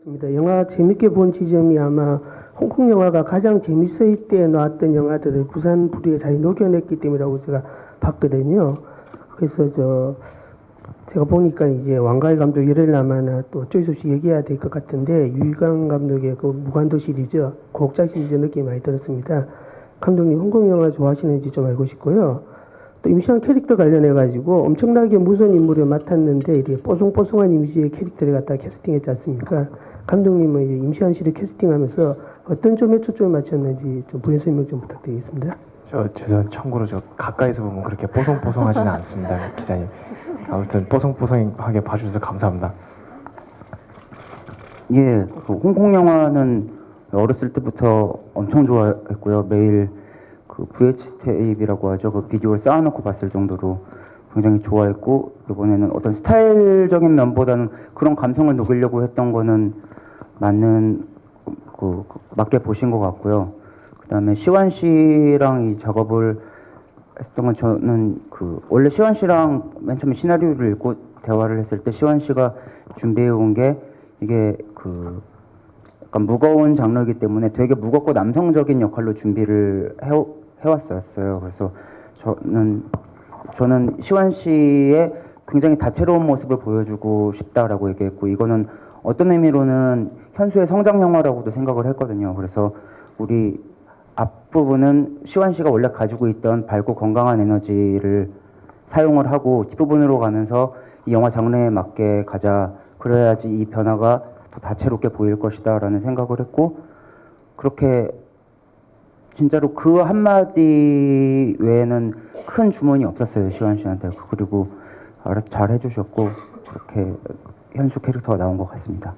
있습니다. 영화 재밌게 본 지점이 아마 홍콩 영화가 가장 재밌을 때 나왔던 영화들을 부산 부리에 잘 녹여냈기 때문이라고 제가 봤거든요. 그래서 저 제가 보니까 이제 왕가희 감독 열흘 남아나 또 어쩔 수 없이 얘기해야 될 것 같은데 유희광 감독의 그 무관도 시리즈, 고옥자 시리즈 느낌이 많이 들었습니다. 감독님 홍콩 영화 좋아하시는지 좀 알고 싶고요. 또 임시완 캐릭터 관련해 가지고 엄청나게 무서운 인물을 맡았는데 이렇게 뽀송뽀송한 이미지의 캐릭터를 갖다 캐스팅했지 않습니까? 감독님은 임시완 씨를 캐스팅하면서 어떤 점에 초점을 맞췄는지 좀 부연 설명 좀 부탁드리겠습니다. 저 죄송 참고로 저 가까이서 보면 그렇게 뽀송뽀송하지는 않습니다 기자님 아무튼 뽀송뽀송하게 봐주셔서 감사합니다 예, 그 홍콩 영화는 어렸을 때부터 엄청 좋아했고요. 매일 그 VH 테이프라고 하죠. 그 비디오를 쌓아놓고 봤을 정도로 굉장히 좋아했고 이번에는 어떤 스타일적인 면보다는 그런 감성을 녹이려고 했던 거는 맞는 그, 그 맞게 보신 것 같고요. 그다음에 시완 씨랑 이 작업을 했던 건 저는 그 원래 시완 씨랑 맨 처음에 시나리오를 읽고 대화를 했을 때 시완 씨가 준비해 온 게 이게 그 약간 무거운 장르이기 때문에 되게 무겁고 남성적인 역할로 준비를 해, 해왔었어요. 그래서 저는 저는 시완 씨의 굉장히 다채로운 모습을 보여주고 싶다라고 얘기했고 이거는 어떤 의미로는 현수의 성장 영화라고도 생각을 했거든요. 그래서 우리 앞부분은 시완 씨가 원래 가지고 있던 밝고 건강한 에너지를 사용을 하고 뒷부분으로 가면서 이 영화 장르에 맞게 가자. 그래야지 이 변화가 더 다채롭게 보일 것이다 라는 생각을 했고 그렇게 진짜로 그 한마디 외에는 큰 주문이 없었어요 시완 씨한테 그리고 알아- 잘 해주셨고 그렇게 현수 캐릭터가 나온 것 같습니다.